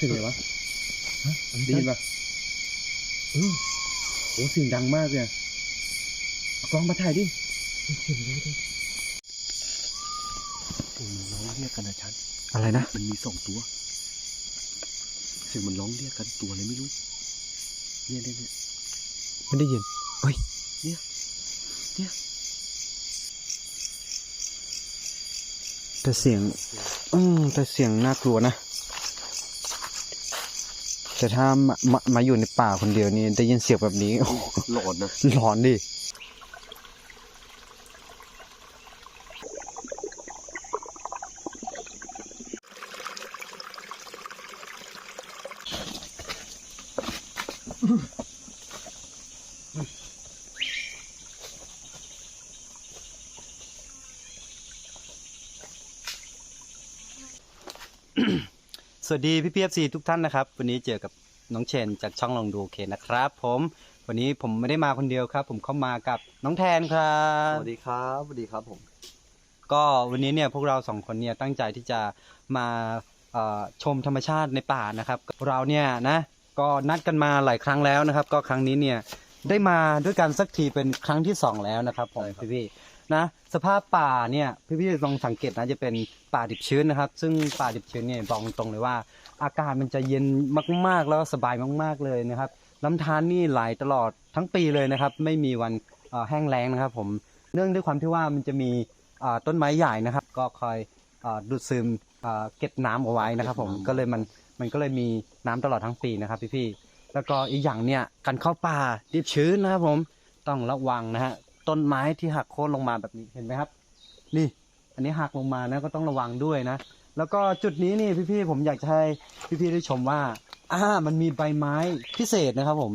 เสียงอะไรวะฮะได้ยินปะเออโอ้เสียงดังมากเลยอะเอากล้องมาถ่ายดิเสียงอะไรดิโอ้มันร้องเรียกกันนะชันอะไรนะ มันมีสองตัว เสียงมันร้องเรียกกันตัวอะไรไม่รู้ เนี่ยเนี่ยเนี่ยไม่ได้ยินเฮ้ย เนี่ย เนี่ยแต่เสียง อืมแต่เสียงน่ากลัวนะ แต่ถ้ามามามาอยู่ในป่าคนเดียวนี่ได้ยินเสียงแบบนี้โอ้โหหลอนนะ หลอนดิ สวัสดีพี่พีเอฟซีทุกท่านนะครับ วันนี้เจอกับน้องเชนจากช่องลองดูโอเคนะครับ ผมวันนี้ผมไม่ได้มาคนเดียวครับ ผมเข้ามากับน้องแทนครัสบวัสดีครับสวัสดีครับผม ก็วันนี้เนี่ยพวกเราสองคนเนี่ยตั้งใจที่จะมาเอ่อชมธรรมชาติในป่านะครับ เราเนี่ยนะก็นัดกันมาหลายครั้งแล้วนะครับ ก็ครั้งนี้เนี่ยได้มาด้วยกันสักทีเป็นครั้งที่สองแล้วนะครับผมใช่ครับพี่พี่ๆ นะ สภาพป่าเนี่ยพี่พี่ๆลองสังเกตนะจะเป็นป่าดิบชื้นนะครับ ซึ่งป่าดิบชื้นเนี่ยบอกตรงเลยว่า อากาศมันจะเย็นมากๆแล้วสบายมาก ๆเลยนะครับลำธารนี่ไหลตลอดทั้งปีเลยนะครับ ไม่มีวันเอ่อแห้งแล้งนะครับ ผมเนื่องด้วยความที่ว่ามันจะมีอ่าต้นไม้ใหญ่นะครับ ก็คอยอาดูดซึมอ่าเก็บน้ำเอาไว้นะครับ ผมเก็บน้ำก็เลยมันมันก็เลยมีน้ำตลอดทั้งปีนะครับพี่ๆแล้วก็อีกอย่างเนี่ยการเข้าป่าดิบชื้นนะครับผมต้องระวังนะฮะ ต้นไม้ที่หักโค่นลงมาแบบนี้เห็นไหมครับ นี่ อันนี้หักลงมานะก็ต้องระวังด้วยนะ แล้วก็จุดนี้นี่พี่ๆผมอยากจะให้พี่ๆได้ชมว่าอ่ามันมีใบไม้พิเศษนะครับ ผม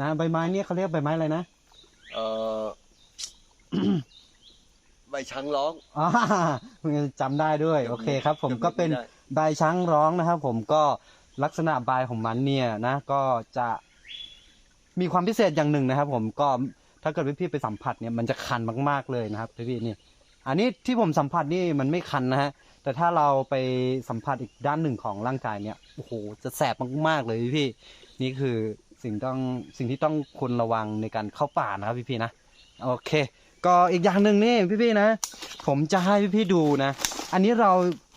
นะใบไม้เนี่ยเขาเรียกใบไม้อะไรนะเอ่อใบช้างร้องอ่าคุณจำได้ด้วย โอเคครับ ผมจำไม่ก็เป็นได้ใบช้างร้องนะครับ ผมก็ลักษณะใบของมันเนี่ยนะ ก็จะมีความพิเศษอย่างหนึ่งนะครับ ผมก็ ถ้าเกิดพี่ๆไปสัมผัสเนี่ยมันจะคันมาก ๆเลยนะครับพี่ๆนี่ อันนี้ที่ผมสัมผัสนี่มันไม่คันนะฮะ แต่ถ้าเราไปสัมผัสอีกด้านหนึ่งของร่างกายเนี่ย โอ้โห จะแสบมากๆเลยพี่ๆนี่คือสิ่งต้องสิ่งที่ต้องควรระวังในการเข้าป่านะครับพี่ๆนะ โอเค ก็อีกอย่างหนึ่งนี่พี่ๆนะ ผมจะให้พี่ๆดูนะ อันนี้เรา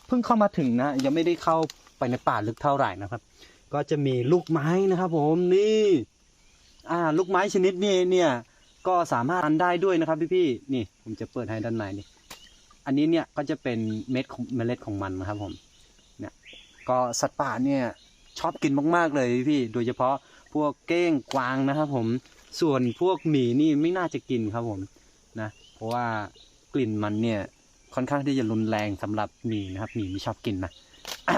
เพิ่งเข้ามาถึงนะ ยังไม่ได้เข้าไปในป่าลึกเท่าไหร่นะครับ ก็จะมีลูกไม้นะครับ ผมนี่ อ่า ลูกไม้ชนิดนี้เนี่ย ก็สามารถทานได้ด้วยนะครับพี่ๆนี่ผมจะเปิดให้ด้านในนี่อันนี้เนี่ยก็จะเป็นเม็ดของเมล็ดของมันนะครับผมเนี่ยก็สัตว์ป่าเนี่ยชอบกินมากๆเลยพี่ๆโดยเฉพาะพวกเก้งกวางนะครับผมส่วนพวกหมีนี่ไม่น่าจะกินครับผมนะเพราะว่ากลิ่นมันเนี่ยค่อนข้างที่จะรุนแรงสำหรับหมีนะครับหมีไม่ชอบกินนะอะ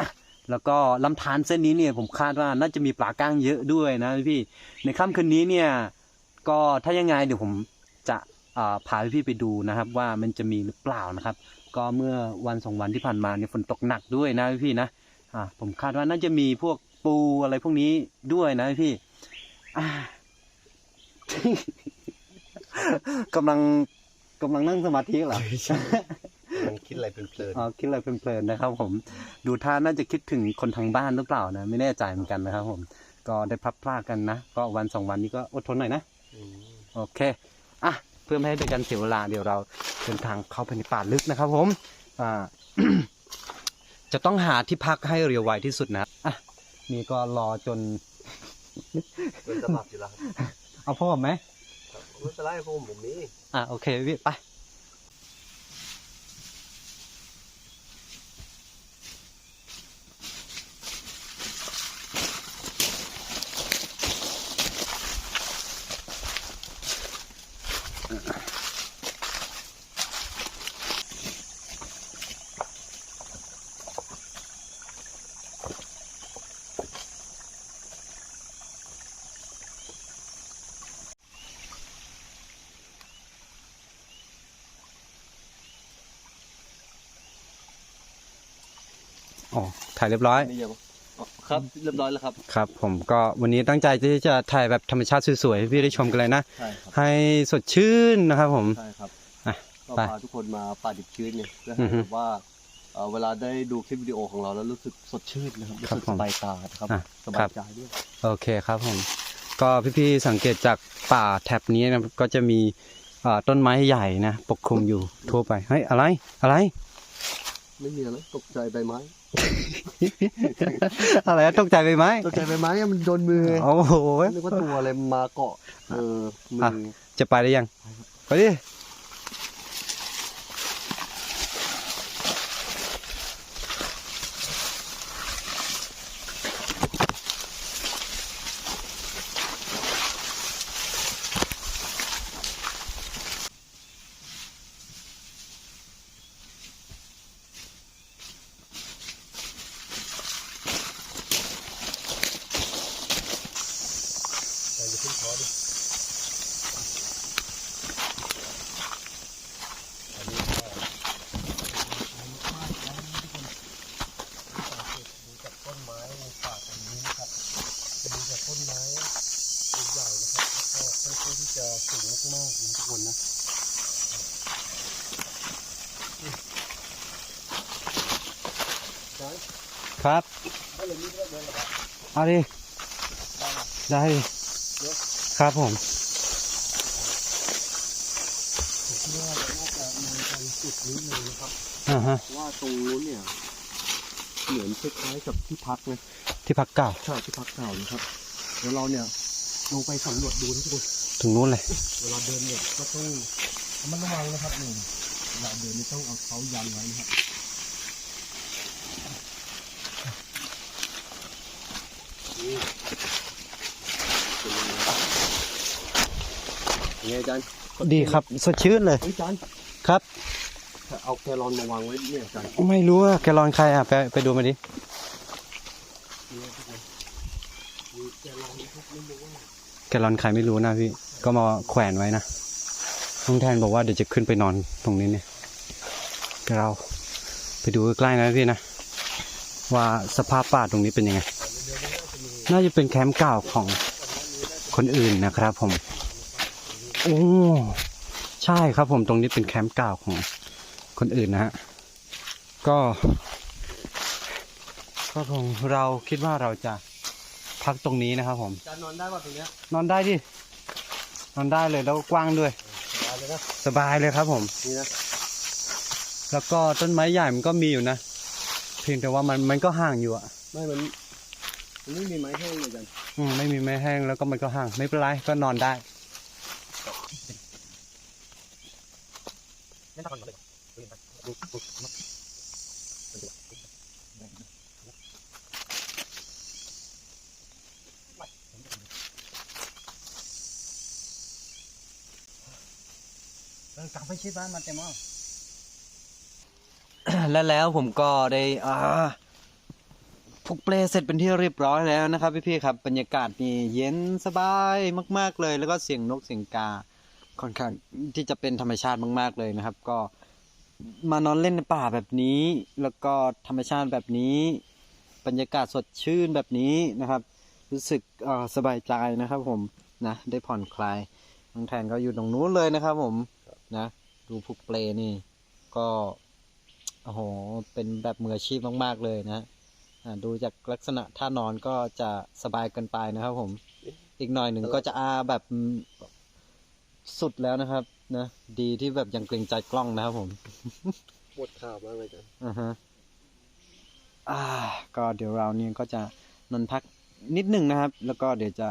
แล้วก็ลำธารเส้นนี้เนี่ยผมคาดว่าน่าจะมีปลาก้างเยอะด้วยนะพี่ในค่ำคืนนี้เนี่ย ก็ถ้ายังไงเดี๋ยวผมจะอ่าพาพี่ๆไปดูนะครับ ว่ามันจะมีหรือเปล่านะครับ ก็เมื่อวันสองวันที่ผ่านมาเนี่ยฝนตกหนักด้วยนะพี่ๆนะอ่าผมคาดว่าน่าจะมีพวกปูอะไรพวกนี้ด้วยนะพี่อ่ากำลังกำลังนั่งสมาธิเหรอมันคิดอะไรเพลินอ๋อคิดอะไรเพลินๆนะครับ ผม ดูท่าน่าจะคิดถึงคนทางบ้านหรือเปล่านะ ไม่แน่ใจเหมือนกันนะครับ ผม ก็ได้พลัดพรากกันนะ ก็วันสองวันนี้ก็อดทนหน่อยนะๆ โอเคอะเพื่อไม่ให้เป็นการเสียเวลาเดี๋ยวเราเดินทางเข้าไปในป่าลึกนะครับผมอ่า จะต้องหาที่พักให้เร็วไวที่สุดนะอะนี่ก็รอจนเป็นสลับอยู่แล้วครับเอาพ่อไหมไม่เป็นไรพวกผมผมนี้อะโอเคพี่ไป อ๋อถ่ายเรียบร้อย นี่ยังอ๋อครับเรียบร้อยแล้วครับ ครับ ผมก็วันนี้ตั้งใจที่จะถ่ายแบบธรรมชาติสวยๆให้พี่ได้ชมกันเลยนะ ใช่ครับ ให้สดชื่นนะครับผม ใช่ครับอะก็ไปพาทุกคนมาป่าดิบชื้นเนี่ยเพื่ออืให้อฮึแบบว่าเอ่อเวลาได้ดูคลิปวิดีโอของเราแล้วรู้สึกสดชื่นนะครับรู้ครับสึกผมสบายตานะครับอะสบายใจด้วย โอเคครับผม ก็พี่ๆสังเกตจากป่าแถบนี้นะก็จะมีอ่าต้นไม้ใหญ่นะปกคลุมอยู่ทั่วไป เฮ้ยอะไรอะไร ไม่มีอะไรตกใจใบไม้ อะไรอะตกใจไปไหมตกใจใบไม้อะมันโดนมือไงโอ้โหนึกว่าตัวอะไรมาเกาะเออมือะอจะไปได้ยัง ไปดิ ต้นไม้ในป่าตรงนี้นะครับมีแต่ต้นไม้ใหญ่ๆนะครับแล้วก็ค่อนข้างที่จะสูงมากๆนะทุกคนนะ ครับ เอาดิ ได้ดิครับผมผมคิดว่าเราน่าจะมากันจุดนี้เลยนะครับอ่าฮะเพราะว่าตรงนู้นเนี่ย เหมือนคล้ายๆกับที่พักนะที่พักเก่าใช่ที่พักเก่านะครับเดี๋ยวเราเนี่ยลงไปสำรวจดูนะทุกคนถึงนู้นเลยเวลาเดินเนี่ยก็ต้องระมัดระวังนะครับนี่เวลาเดินนี่ต้องเอาเท้ายันไว้นะครับนี่เป็นยัง ไงยังไงอาจารย์ดีครับสดชื่นเลยเฮ้ยอาจารย์ครับเอาแกลลอนมาวางไว้เนี่ยอาจารย์ไม่รู้ว่าแกลลอนใครอะไปไปดูมาดินี่ทุกคนมีแกลลอนนะครับไม่รู้ว่าแกลลอนใครไม่รู้นะพี่ ก็มาแขวนไว้นะน้องแทนบอกว่าเดี๋ยวจะขึ้นไปนอนตรงนี้เนี่ยเดี๋ยวเราไปดูใกล้ๆนะพี่นะว่าสภาพป่าตรงนี้เป็นยังไง น่าจะเป็นแคมป์เก่าของคนอื่นนะครับ ผม โอ้ ใช่ครับผมตรงนี้เป็นแคมป์เก่าของคนอื่นนะฮะ ก็ ก็คงเราคิดว่าเราจะพักตรงนี้นะครับ ผมอาจารย์นอนได้ป่ะตรงเนี้ย นอนได้ดิ นอนได้เลยแล้วก็กว้างด้วยได้เลยนะสบายเลยครับ ผม นี่นะ แล้วก็ต้นไม้ใหญ่มันก็มีอยู่นะ เพียงแต่ว่ามันมันก็ห่างอยู่อะไม่มันมัน ไม่มีไม้แห้งเลยอาจารย์อืมไม่มีไม้แห้งแล้วก็มันก็ห่างไม่เป็นไรก็นอนได้ไม่ต้องนอนเลยกลับไปชิดบ้านมาเต็มอ่และแล้วผมก็ได้อ่า ผูกเปลเสร็จเป็นที่เรียบร้อยแล้วนะครับพี่ๆครับบรรยากาศนี่เย็นสบายมากๆเลย แล้วก็เสียงนกเสียงกาค่อนข้างที่จะเป็นธรรมชาติมาก ๆเลยนะครับ ก็มานอนเล่นในป่าแบบนี้ แล้วก็ธรรมชาติแบบนี้ บรรยากาศสดชื่นแบบนี้นะครับ รู้สึกสบายใจนะครับผมนะได้ผ่อนคลายน้องแทนก็อยู่ตรงนู้นเลยนะครับ ผมนะ ดูผูกเปลนี่ก็โอ้โหเป็นแบบมืออาชีพมาก ๆเลยนะ ดูจากลักษณะท่านอนก็จะสบายเกินไปนะครับ ผม อีกหน่อยหนึ่งก็จะอาแบบอืมสุดแล้วนะครับ นะดีที่แบบยังเกรงใจกล้องนะครับ ผมปวดขามากเลยอาจารย์อ่าฮะอ่า ก็เดี๋ยวเราเนี่ยก็จะนอนพักนิดหนึ่งนะครับ แล้วก็เดี๋ยวจะ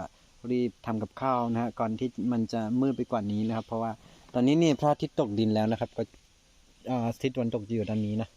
รีบทำกับข้าวนะฮะก่อนที่มันจะมืดไปกว่านี้นะครับ เพราะว่าตอนนี้เนี่ยพระอาทิตย์ตกดินแล้วนะครับ ก็อ่าทิศตะวันตกอยู่ด้านนี้นะ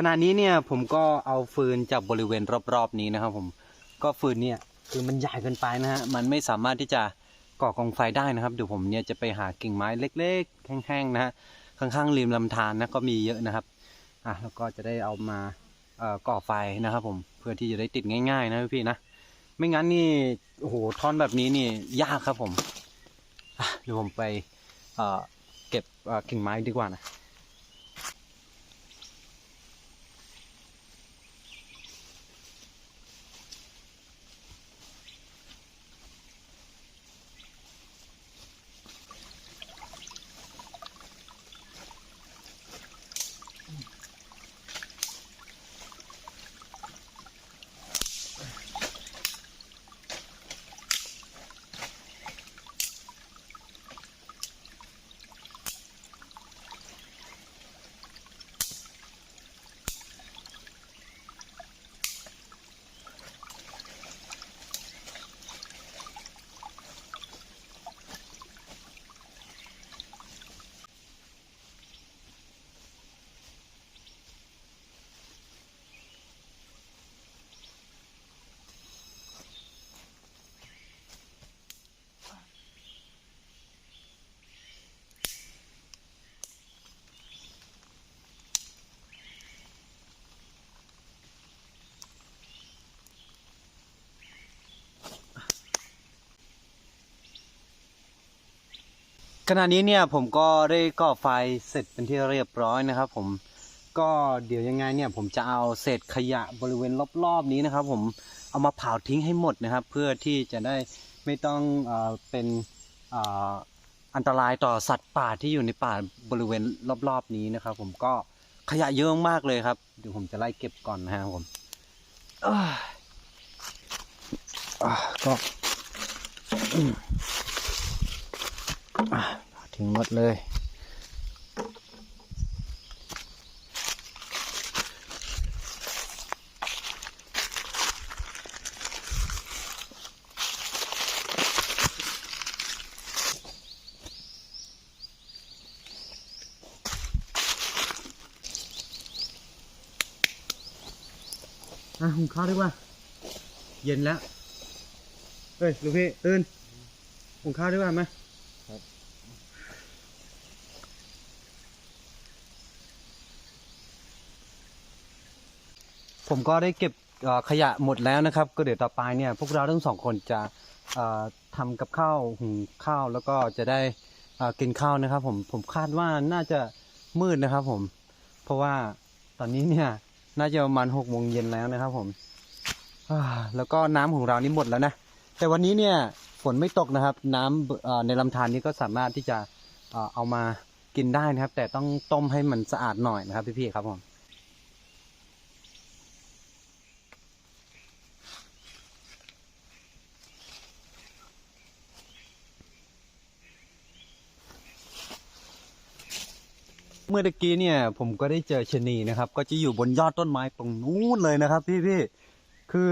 ขณะนี้เนี่ยผมก็เอาฟืนจากบริเวณรอบๆนี้นะครับผมก็ฟืนเนี่ยคือมันใหญ่เกินไปนะฮะมันไม่สามารถที่จะก่อกองไฟได้นะครับเดี๋ยวผมเนี่ยจะไปหากิ่งไม้เล็กๆแห้งๆนะฮะข้างๆริมลำธารนะก็มีเยอะนะครับอะแล้วก็จะได้เอามาเอ่อก่อไฟนะครับ ผมเพื่อที่จะได้ติดง่ายๆนะพี่ๆนะไม่งั้นนี่โอ้โหท่อนแบบนี้นี่ยากครับผมอะเดี๋ยวผมไปเอ่อเก็บกิ่งไม้ดีกว่านะ ขณะนี้เนี่ยผมก็ได้ก่อไฟเสร็จเป็นที่เรียบร้อยนะครับ ผมก็เดี๋ยวยังไงเนี่ยผมจะเอาเศษขยะบริเวณรอบๆนี้นะครับ ผมเอามาเผาทิ้งให้หมดนะครับ เพื่อที่จะได้ไม่ต้องเออเป็นเอ่ออันตรายต่อสัตว์ป่าที่อยู่ในป่าบริเวณรอบๆนี้นะครับ ผมก็ขยะเยอะมากเลยครับเดี๋ยวผมจะไล่เก็บก่อนนะครับผมก็ อืมอะทิ้งหมดเลย อะหุงข้าวดีกว่า เย็นแล้ว เฮ้ยลูกพี่ตื่นหุงข้าวดีกว่าไหม ผมก็ได้เก็บขยะหมดแล้วนะครับ ก็เดี๋ยวต่อไปเนี่ยพวกเราทั้งสองคนจะทำกับข้าวหุงข้าวแล้วก็จะได้กินข้าวนะครับ ผมผมคาดว่าน่าจะมืดนะครับ ผม เพราะว่าตอนนี้เนี่ยน่าจะประมาณหกโมงเย็นแล้วนะครับ ผมแล้วก็น้ำของเรานี่หมดแล้วนะแต่วันนี้เนี่ยฝนไม่ตกนะครับ น้ำเอ่อในลำธารนี้ก็สามารถที่จะเอามากินได้นะครับ แต่ต้องต้มให้มันสะอาดหน่อยนะครับพี่ๆครับผม เมื่อกี้เนี่ยผมก็ได้เจอชนีนะครับ ก็จะอยู่บนยอดต้นไม้ตรงนู้นเลยนะครับ พี่พี่คือ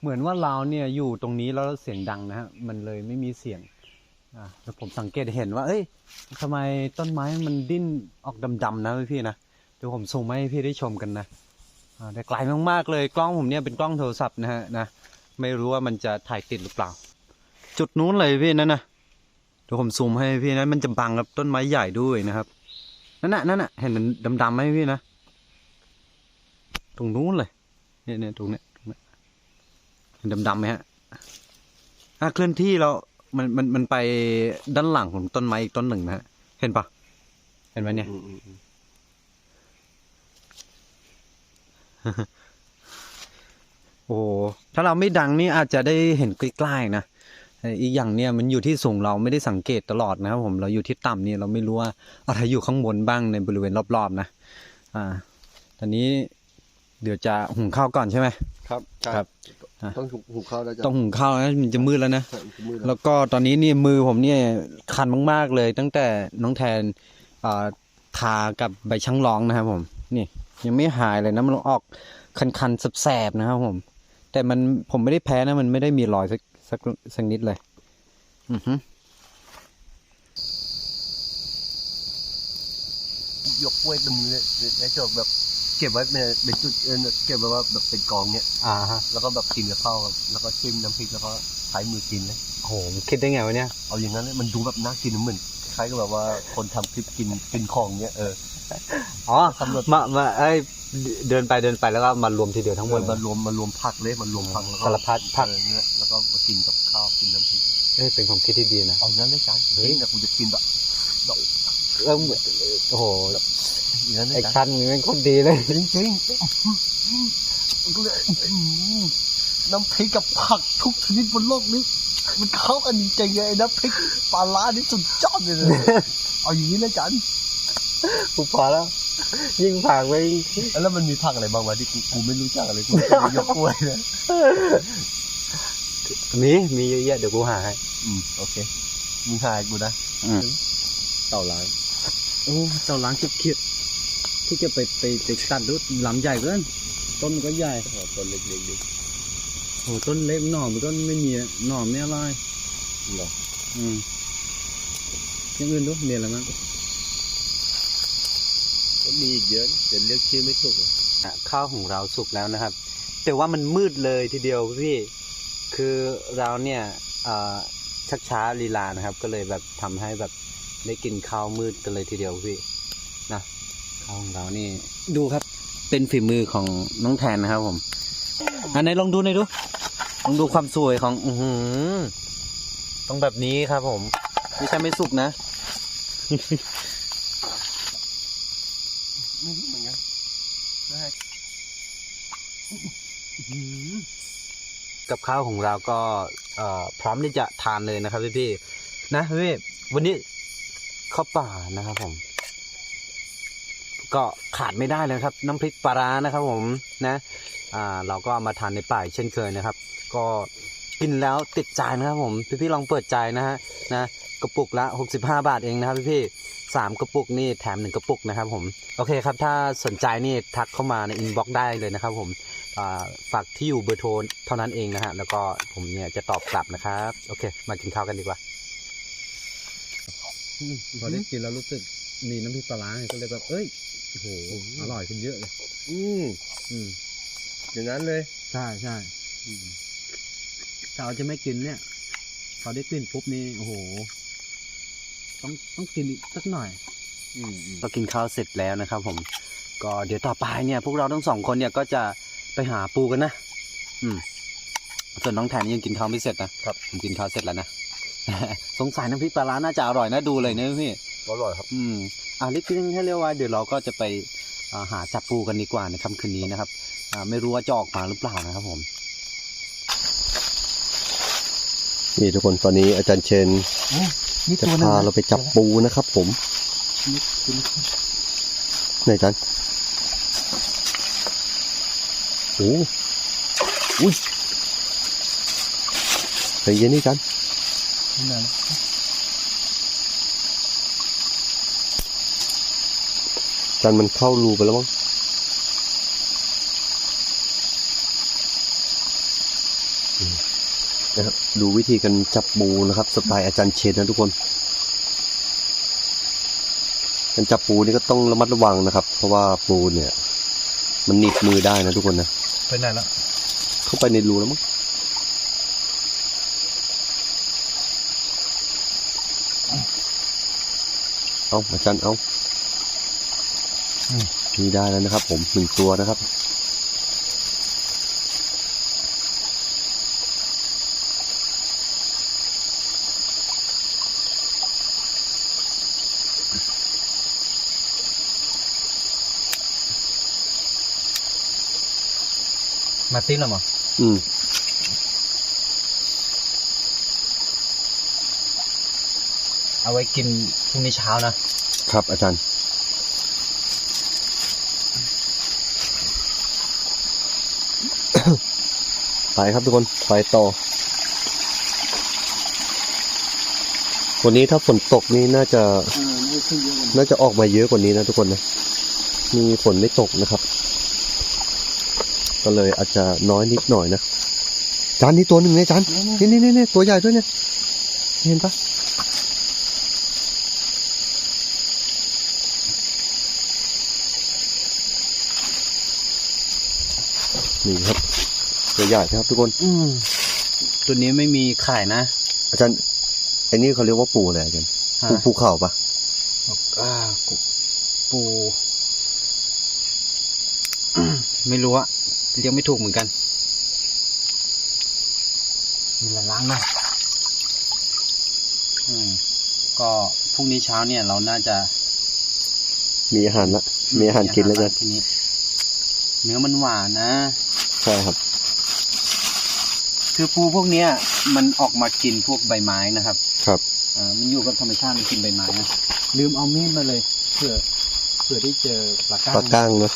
เหมือนว่าเราเนี่ยอยู่ตรงนี้แล้วเสียงดังนะฮะมันเลยไม่มีเสียงอ่าแล้วผมสังเกตเห็นว่าเอ้ยทำไมต้นไม้มันดิ้นออกดำๆนะพี่พี่นะเดี๋ยวผมซูมให้พี่ได้ชมกันนะอ่าแต่ไกลมากๆเลยกล้องผมเนี่ยเป็นกล้องโทรศัพท์นะฮะนะไม่รู้ว่ามันจะถ่ายติดหรือเปล่า จุดนู้นเลยพี่นั่นนะเดี๋ยวผมซูมให้พี่นะมันจะบังกับต้นไม้ใหญ่ด้วยนะครับ นั่นน่ะนั่นน่ะเห็นมันดำๆไหมพี่นะ ตรงนู้นเลย เนี่ยเนี่ยตรงเนี้ยตรงเนี้ยเห็นดำๆไหมฮะอะเคลื่อนที่เรา มันมันมันไปด้านหลังของต้นไม้อีกต้นหนึ่งนะฮะ เห็นปะเห็นไหมเนี่ยอืมอืมอืมโอ้โหถ้าเราไม่ดังนี่อาจจะได้เห็นใกล้ๆนะแต่ อีกอย่างเนี่ยมันอยู่ที่สูงเราไม่ได้สังเกตตลอดนะครับผมเราอยู่ที่ต่ำเนี่ยเราไม่รู้ว่าอะไรอยู่ข้างบนบ้างในบริเวณรอบๆนะอ่าตอนนี้เดี๋ยวจะหุงข้าวก่อนใช่ไหมครับใช่ครับอะต้องหุงหุงข้าวแล้วจะต้องหุงข้าวนะมันจะมืดแล้วนะใช่มือแล้วแล้วก็ตอนนี้นี่มือผมเนี่ยคันมากๆเลย ตั้งแต่น้องแทนอ่าทากับใบช่างร้องนะครับผมนี่ยังไม่หายเลยนะมันออกคันๆแสบๆนะครับผม แต่มันผมไม่ได้แพ้นะมันไม่ได้มีรอยสัก สักสักนิดเลย อือฮึยกกล้วยตรงนี้แล้วจะแบบเก็บไว้เป็นเป็นจุดเออเก็บไว้ว่าแบบเป็นกองเนี้ยอ่าฮะแล้วก็แบบกินกับข้าวครับแล้วก็ชิมน้ำพริกแล้วก็ใช้มือกินเลยโหคิดได้ไงวะเนี่ยเอาอย่างนั้นเลยมันดูแบบน่ากินเหมือนคล้ายกับแบบว่าคนทำคลิปกินกินของเนี้ยเอออ๋อสำรวจมามาเอ้ย เดินไปเดินไปแล้วก็มารวมทีเดียวทั้งหมดมารวมมารวมผักเลยมันรวมผักแล้วก็สารพัดผักเออเนี่ยแล้วก็มากินกับข้าวกินน้ำพริกเอ้ยเป็นความคิดที่ดีนะเอางั้นเลยจานเฮ้เฮ้ยยแต่กูจะกินแบบเออโอ้โหอย่างนั้นเลไอ้ยจานคันนี่เป็นคนดีเลยจริงจริงๆมันก็เลยอื้อหือน้ำพริกกับผักทุกชนิดบนโลกนี้ มันเข้ากันจริงๆเลยน้ำพริกปลาร้านี่สุดยอดเลยนะเอาอย่างนี้เลยจานกูพอแล้ว ยิ่งผ่านไปแล้วมันมีผักอะไรบ้างวะที่กูกูไม่รู้จักอะไรกูไม่รู้ยกกล้วยนะมีมีเยอะแยะเดี๋ยวกูหาให้อืมโอเคมึงหายกูนะอืมเต่าล้างโอ้เจ้าล้างเก็บเขียดที่จะไปไปไปตัดดูลำใหญ่เกินต้นมันก็ใหญ่อ๋อต้นเล็กๆดิโอ้ต้นเล็กหน่อมันก็ไม่มีอะหน่อไม่อร่อยเหรออืมอยังอื่นดูเรียนอะไรมั้งก็ มีอีกเยอะนะเรียกชื่อไม่ถูกอะข้าวของเราสุกแล้วนะครับ แต่ว่ามันมืดเลยทีเดียวพี่คือเราเนี่ยชักช้าลีลานะครับ ก็เลยแบบทำให้แบบได้กินข้าวมืดกันเลยทีเดียวพี่นะข้าวของเรานี่ ดูครับ เป็นฝีมือของน้องแทนนะครับ ผมอันไหนลองดูหน่อยดูลองดูความสวยของอืต้องแบบนี้ครับ ผมไม่ใช่ไม่สุกนะ ไม่รู้เหมือนกันได้ กับข้าวของเราก็พร้อมที่จะทานเลยนะครับพี่พี่นะพี่วันนี้ข้าวป่านะครับผม ก็ขาดไม่ได้เลยครับ น้ำพริกปลาร้านะครับผมนะเราก็มาทานในป่าเช่นเคยนะครับ ก็กินแล้วติดใจนะครับผมพี่พี่ลองเปิดใจนะฮะนะกระปุกละ 65 บาทเองนะครับพี่พี่ สามกระปุกนี่แถมหนึ่งกระปุกนะครับผมโอเคครับถ้าสนใจนี่ทักเข้ามาในอินบ็อกซ์ได้เลยนะครับผมอ่าฝากที่อยู่เบอร์โทรเท่านั้นเองนะฮะแล้วก็ผมเนี่ยจะตอบกลับนะครับโอเค มากินข้าวกันดีกว่าพอได้กินแล้วรู้สึกมีน้ำพริกปลาร้าก็เลยแบบเอ้ยโอ้โหอร่อยขึ้นเยอะเลย อืมอืมอย่างนั้นเลยใช่ใช่ถ้าเราจะไม่กินเนี่ยพอได้กลิ่นปุ๊บนี่โอ้โห ต้องต้องกินอีกสักหน่อยอืมอืมก็กินข้าวเสร็จแล้วนะครับ ผม ก็เดี๋ยวต่อไปเนี่ย พวกเราทั้งสองคนเนี่ยก็จะไปหาปูกันนะอืม ส่วนน้องแทนยังกินข้าวไม่เสร็จนะครับผมกินข้าวเสร็จแล้วนะสงสัยน้ำพริกปลาร้าน่าจะอร่อยน่าดูเลยนะพี่อร่อยครับ อืมอ่ารีบกินให้เร็วไว้เดี๋ยวเราก็จะไปอ่าหาจับปูกันดีกว่าในค่ำคืนนี้นะครับอ่าไม่รู้ว่าจะออกมาหรือเปล่านะครับผม นี่ทุกคนตอนนี้อาจารย์เชนนี่จะตัวนึงพานะเราไปจับปูนะครับผมไหนอาจารย์โอ้อุ้ยใจเย็นนี่อาจารย์นี่นะอาจารย์มันเข้ารูไปแล้วมั้งอืม นะครับดูวิธีการจับปูนะครับ สไตล์อาจารย์เชนนะทุกคน การจับปูนี่ก็ต้องระมัดระวังนะครับ เพราะว่าปูเนี่ย มันหนีบมือได้นะทุกคนนะไปไหนแล้วเข้าไปในรูแล้วมั้งเอาอาจารย์เอานี่ได้แล้วนะครับ ผมหนึ่งตัวนะครับ มาติ้งแล้วมั้งอืมเอาไว้กินพรุ่งนี้เช้านะ ครับอาจารย์ ไปครับทุกคนไปต่อ วันนี้ถ้าฝนตกนี่น่าจะเออไม่ขึ้นเยอะกว่าน่าจะออกมาเยอะกว่านี้นะทุกคนนะ มีฝนไม่ตกนะครับ ก็เลยอาจจะน้อยนิดหน่อยนะจานนี้ตัวหนึ่งเนี่ยจานนี่นี่นี่นี่ตัวใหญ่ด้วยเนี่ย เห็นปะนี่ครับ ตัวใหญ่นะครับทุกคน อืมตัวนี้ไม่มีไข่นะ อาจารย์ไอ้นี่เขาเรียกว่าปูอะไรอาจารย์ฮะปูภูเขาปะอ่าปูปูไม่รู้อะ เรียกไม่ถูกเหมือนกันมีละล้างนะอืมก็พรุ่งนี้เช้าเนี่ย เราน่าจะมีอาหารละมีอาหารกินแล้วอาจารย์ทีนี้ เนื้อมันหวานนะ ใช่ครับ คือปูพวกเนี้ย มันออกมากินพวกใบไม้นะครับ ครับอ่ามันอยู่กับธรรมชาติมันกินใบไม้นะลืมเอามีดมาเลยเผื่อเผื่อได้เจอปลาก้างปลาก้างเนอะ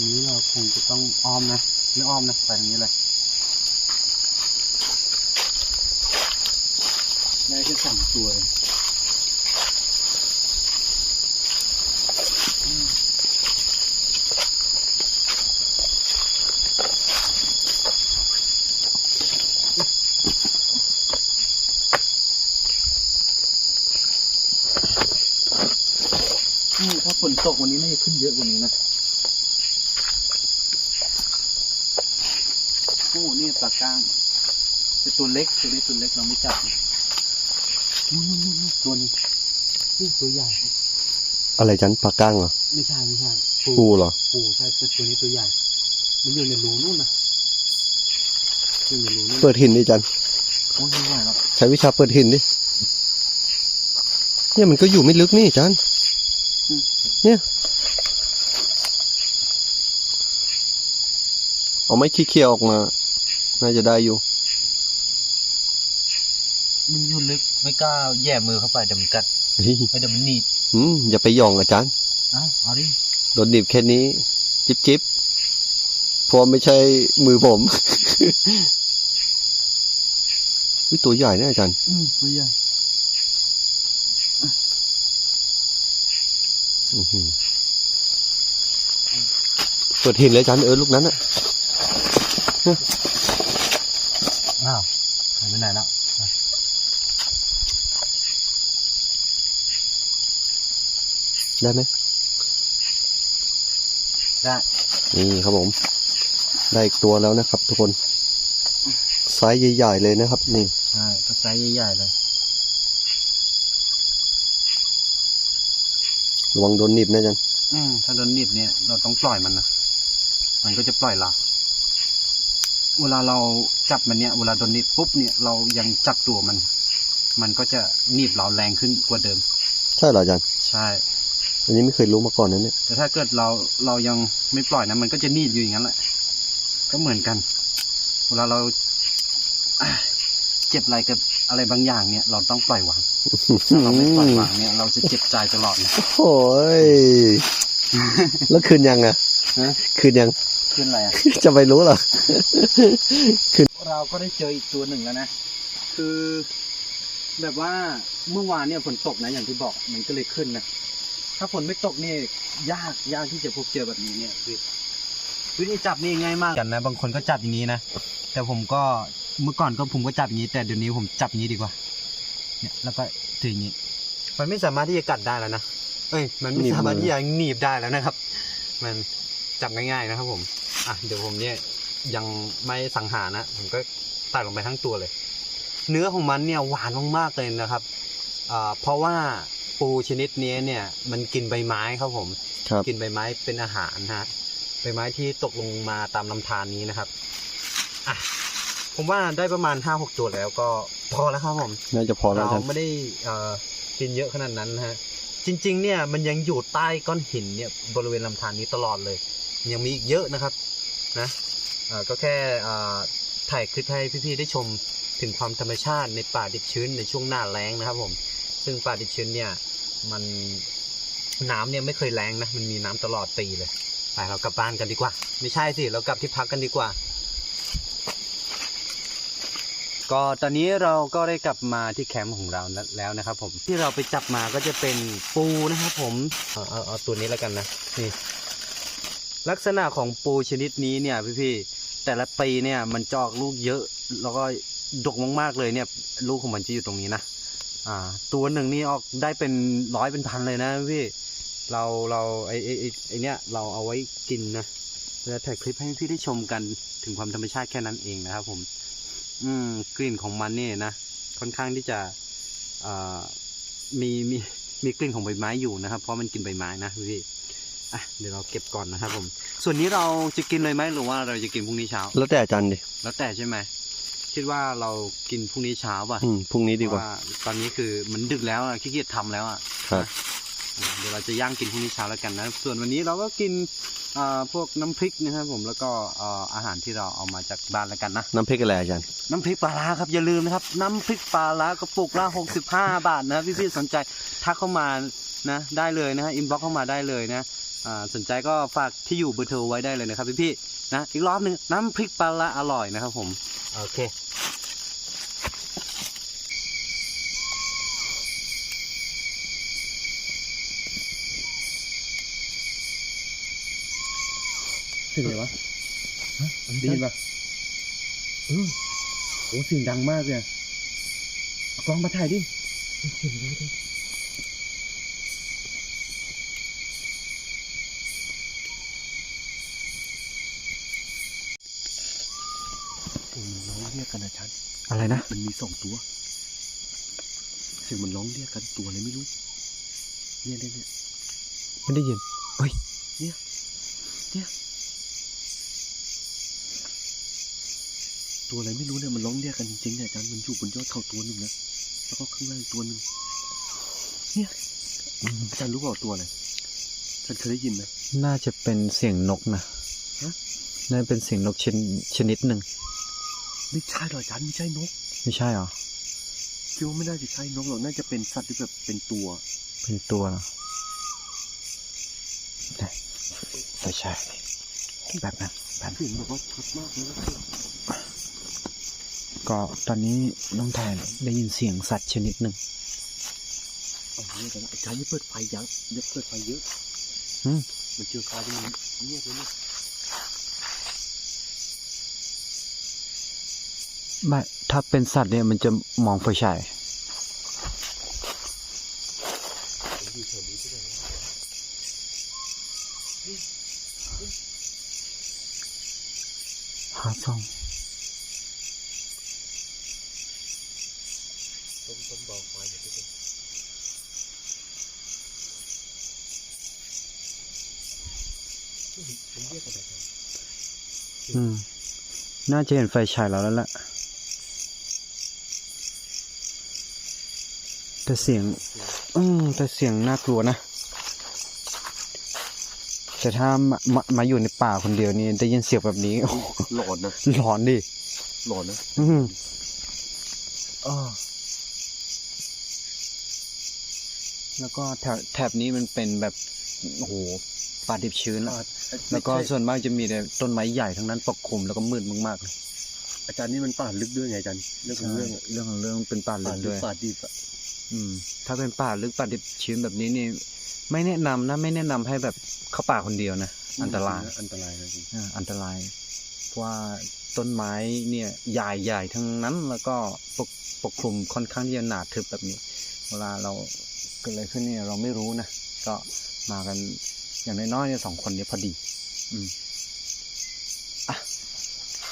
อันนี้เราคงจะต้องอ้อมนะไม่อ้อมนะไปทางนี้เลยได้แค่สองตัวเองอืมอืมถ้าฝนตกวันนี้น่าจะขึ้นเยอะกว่านี้นะ โอ้นี่ ปลากลางเป็นตัวเล็กตัวนี้ตัวเล็กเราไม่จับนะนู่นนู่นนู่นนู่นตัวนี้นี่ตัวใหญ่อะไรอาจารย์ปลาก้างเหรอไม่ใช่ไม่ใช่ปูเหรอปูใช่ตัวตัวนี้ตัวใหญ่ มันอยู่ในรูนู่นนะอยู่ในรูนู่นเปิดหินดิอาจารย์โอ้ยไม่ไหวแล้วใช้วิชาเปิดหินดิเนี่ยมันก็อยู่ไม่ลึกนี่อาจารย์เนี่ยเอาไม้ขี้เคียวออกมา น่าจะได้อยู่มันอยู่ลึกไม่กล้าแย่มือเข้าไปเดี๋ยวมันกัดเฮ้ยไม่เดี๋ยวมันหนีบอืมอย่าไปหย่องอาจารย์เอ้าเอาดิโดนหนีบแค่นี้ จิบจิบเพราะไม่ใช่มือผม วิตัวใหญ่นะอาจารย์ อืมตัวใหญ่อื้อหือเปิดหินเลยอาจารย์เออลูกนั้นอะ อ้าวหายไปไหนแล้วได้ไหมได้นี่ครับผม ได้อีกตัวแล้วนะครับ ทุกคนไซส์ใหญ่ๆเลยนะครับ นี่ใช่ตัวไซส์ใหญ่ๆเลยระวังโดนหนีบนะอาจารย์อืมถ้าโดนหนีบเนี่ย เราต้องปล่อยมันนะมันก็จะปล่อยเรา เวลาเราจับมันเนี่ยเวลาโดนหนีบปุ๊บเนี่ยเรายังจับตัวมัน มันก็จะหนีบเราแรงขึ้นกว่าเดิม ใช่เหรออาจารย์ใช่ อันนี้ไม่เคยรู้มาก่อนนะเนี่ยแต่ถ้าเกิดเราเรายังไม่ปล่อยนะมันก็จะหนีบอยู่อย่างนั้นแหละ ก็เหมือนกัน เวลาเราอะเจ็บอะไรกับอะไรบางอย่างเนี่ย เราต้องปล่อยวางถ้าเราไม่ปล่อยวางเนี่ย เราจะเจ็บใจตลอดนะโอ้ยแล้วคืนยังอะฮะคืนยัง ขึ้นอะไรอะ จะไปรู้เหรอเราก็ได้เจออีกตัวหนึ่งแล้วนะ คือ แบบว่าเมื่อวานเนี่ยฝนตกนะอย่างที่บอกมันก็เลยขึ้นนะ ถ้าฝนไม่ตกนี่ยากยากที่จะพบเจอแบบนี้เนี่ยคือวิธีจับนี่ง่ายมากกันนะ บางคนก็จับอย่างนี้นะ แต่ผมก็เมื่อก่อนก็ผมก็จับอย่างนี้ แต่เดี๋ยวนี้ผมจับอย่างนี้ดีกว่า เนี่ยแล้วก็ถืออย่างนี้ มันไม่สามารถที่จะกัดได้แล้วนะ เอ้ย มันไม่หนีบมือสามารถที่จะหนีบได้แล้วนะครับ มันจับง่ายๆนะครับผม อะเดี๋ยวผมเนี่ยยังไม่สังหารนะ ผมก็ตัดลงไปทั้งตัวเลย เนื้อของมันเนี่ยหวานมากๆเลยนะครับอ่าเพราะว่าปูชนิดนี้เนี่ยมันกินใบไม้ครับผมครับกินใบไม้เป็นอาหารนะฮะใบไม้ที่ตกลงมาตามลำธารนี้นะครับอะผมว่าได้ประมาณห้าหกตัวแล้วก็พอแล้วครับผมน่าจะพอแล้วเราอาจารย์ไม่ได้เอ่อกินเยอะขนาดนั้นนะฮะจริง ๆ เนี่ยมันยังอยู่ใต้ก้อนหินเนี่ยบริเวณลำธารนี้ตลอดเลย ยังมีอีกเยอะนะครับนะก็แค่ถ่ายคลิปให้พี่ๆได้ชมถึงความธรรมชาติในป่าดิบชื้นในช่วงหน้าแล้งนะครับผมซึ่งป่าดิบชื้นเนี่ยมันน้ำเนี่ยไม่เคยแล้งนะมันมีน้ำตลอดปีเลยไปเรากลับบ้านกันดีกว่า ไม่ใช่สิเรากลับที่พักกันดีกว่า ก็ตอนนี้เราก็ได้กลับมาที่แคมป์ของเราแล้วนะครับ ผมที่เราไปจับมาก็จะเป็นปูนะครับ ผมเอาเอาเอาตัวนี้แล้วกันนะนี่ ลักษณะของปูชนิดนี้เนี่ยพี่ๆแต่ละปีเนี่ยมันจอกลูกเยอะ แล้วก็ดกมากๆเลยเนี่ย ลูกของมันจะอยู่ตรงนี้นะอ่า ตัวหนึ่งนี่ออกได้เป็นร้อยเป็นพันเลยนะพี่เราเราไอไอไอ้เนี้ยเราเอาไว้กินนะแล้วถ่ายคลิปให้พี่ได้ชมกันถึงความธรรมชาติแค่นั้นเองนะครับผม อืมกลิ่นของมันนี่นะค่อนข้างที่จะอ่อมีมีมีกลิ่นของใบไม้อยู่นะครับ เพราะมันกินใบไม้นะพี่ อะเดี๋ยวเราเก็บก่อนนะครับผม ส่วนนี้เราจะกินเลยไหมหรือว่าเราจะกินพรุ่งนี้เช้า แล้วแต่อาจารย์ดิ แล้วแต่ใช่ไหมคิดว่าเรากินพรุ่งนี้เช้าป่ะอืมพรุ่งนี้ดีกว่าเพระตอนนี้คือมันดึกแล้วอะขี้เกียจทำแล้วอะครับอะเดี๋ยวเราจะย่างกินพรุ่งนี้เช้าแล้วกันนะ ส่วนวันนี้เราก็กินอ่าพวกน้ำพริกนะครับผมแล้วก็อ่าอาหารที่เราเอามาจากบ้านแล้วกันนะ น้ำพริกอะไรอาจารย์ น้ำพริกปลาร้าครับอย่าลืมนะครับ น้ำพริกปลาร้ากระปุกละ65บาทนะพี่ๆสนใจทักเข้ามานะได้เลยนะฮะอินบ็อกเข้ามาได้เลยนะอ่า สนใจก็ฝากที่อยู่เบอร์โทรไว้ได้เลยนะครับพี่ๆนะอีกรอบหนึ่งน้ำพริกปลาร้าอร่อยนะครับผม โอเคเสียงอะไรวะฮะได้ยินปะเออโอ้เสียงดังมากเลยอะเอากล้องมาถ่ายดิเสียงอะไรดิเสียงมันร้องเรีย กกันอาจารย์อะไรนะ มันมีสองตัว เสียงมันร้องเรียกกันตัวอะไรไม่รู้ เนี่ยเนี่ยเนี่ยไม่ได้ยินเฮ้ยตัวอะไรไม่รู้เนี่ยมันร้องเรียกกันจริงๆเนี่ยอาจารย์มันอยู่บนยอดเขาตัวหนึ่งนะแล้วก็ข้างล่างตัวหนึ่งเนี่ยอาจารย์รู้เปล่าตัวอะไรอาจารย์เคยได้ยินไหมน่าจะเป็นเสียงนกนะฮะน่าจะเป็นเสียงนกชนชนิดหนึ่ง ไม่ใช่หรอกอาจารย์ไม่ใช่นก ไม่ใช่เหรอคิดว่าไม่น่าจะใช่นกหรอกน่าจะเป็นสัตว์ที่แบบเป็นตัว เป็นตัวเหรอไม่ใช่แบบนั้นแบบเสียงแบบว่าชัดมากเลยนะก็ตอนนี้น้องแทนได้ยินเสียงสัตว์ชนิดหนึ่งเอาเงียบกันอาจารย์อย่าเปิดไฟยังอย่าเปิดไฟเยอะ อืมมันเจอคาที่มันเงียบเลยเนี่ย ไม่ถ้าเป็นสัตว์เนี่ยมันจะมองไฟฉายผมอยู่แถวนี้ที่ไหนวะหาซ่องต้มต้มเบาไฟหน่อยทุกคนผมเรียกอะไรกันอืมน่าจะเห็นไฟฉายแล้วแล้วล่ะ แต่เสียง อืมแต่เสียงน่ากลัวนะ แต่ถ้ามามามาอยู่ในป่าคนเดียวนี่ได้ยินเสียงแบบนี้โอ้โหหลอนนะหลอนดิ หลอนนะอืมอ่าแล้วก็แถบแถบนี้มันเป็นแบบโอ้โหป่าดิบชื้นแล้วอ่าแล้วก็ไม่ใช่ส่วนมากจะมีแต่ต้นไม้ใหญ่ทั้งนั้นปกคลุมแล้วก็มืดมากๆเลยอาจารย์นี่มันป่าลึกด้วยไงอาจารย์เรื่องของเรื่องอะเรื่องของเรื่องเป็นป่าลึป่ากลึด้กวยป่าดิบอะ อืม ถ้าเป็นป่าลึกป่าดิบชื้นแบบนี้นี่ ไม่แนะนำนะ ไม่แนะนำให้แบบเข้าป่าคนเดียวนะอันตรายอันตรายนะจริงอ่าอันตรายเพราะว่าต้นไม้เนี่ยใหญ่ๆทั้งนั้นแล้วก็ปกปกคลุมค่อนข้างที่จะหนาทึบแบบนี้ เวลาเราเกิดอะไรขึ้นเนี่ยเราไม่รู้นะก็มากันอย่างน้อยๆเนี่ยสองคนเนี้พอดี อืมอะ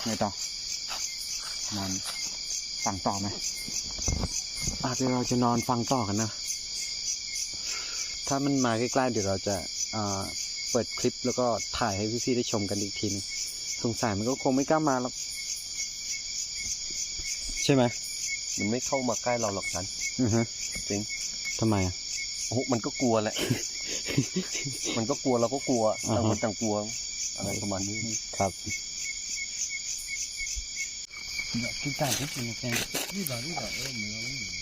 ไงต่อนอนฟังต่อไหม อะเดี๋ยวเราจะนอนฟังต่อกันนะ ถ้ามันมาใกล้ๆเดี๋ยวเราจะอ่าเปิดคลิปแล้วก็ถ่ายให้พี่ๆได้ชมกันอีกทีหนึงสงสัยมันก็คงไม่กล้ามาหรอกใช่ไหมมันไม่เข้ามาใกล้เราหรอกอาจารย์อือฮึจริงทำไมอะโอ้โหมันก็กลัวแหละ มันก็กลัวเราก็กลัวอ่าฮะต่างคนต่างกลัว อะไรประมาณนี้ครับกินไก่ที่กินแกงนี่แบบนี่แบบเออเหมือนเราไม่อยู่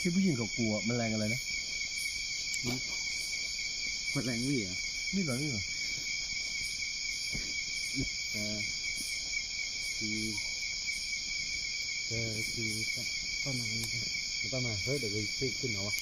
ที่ผู้หญิงเขากลัวมันแรงอะไรนะหมดแรงวี่อะนี่แบบนี่แบบแต่คือเออคือประมาณนี้ประมาณเฮ้ยเดี๋ยวไปขึ้นเอาวะ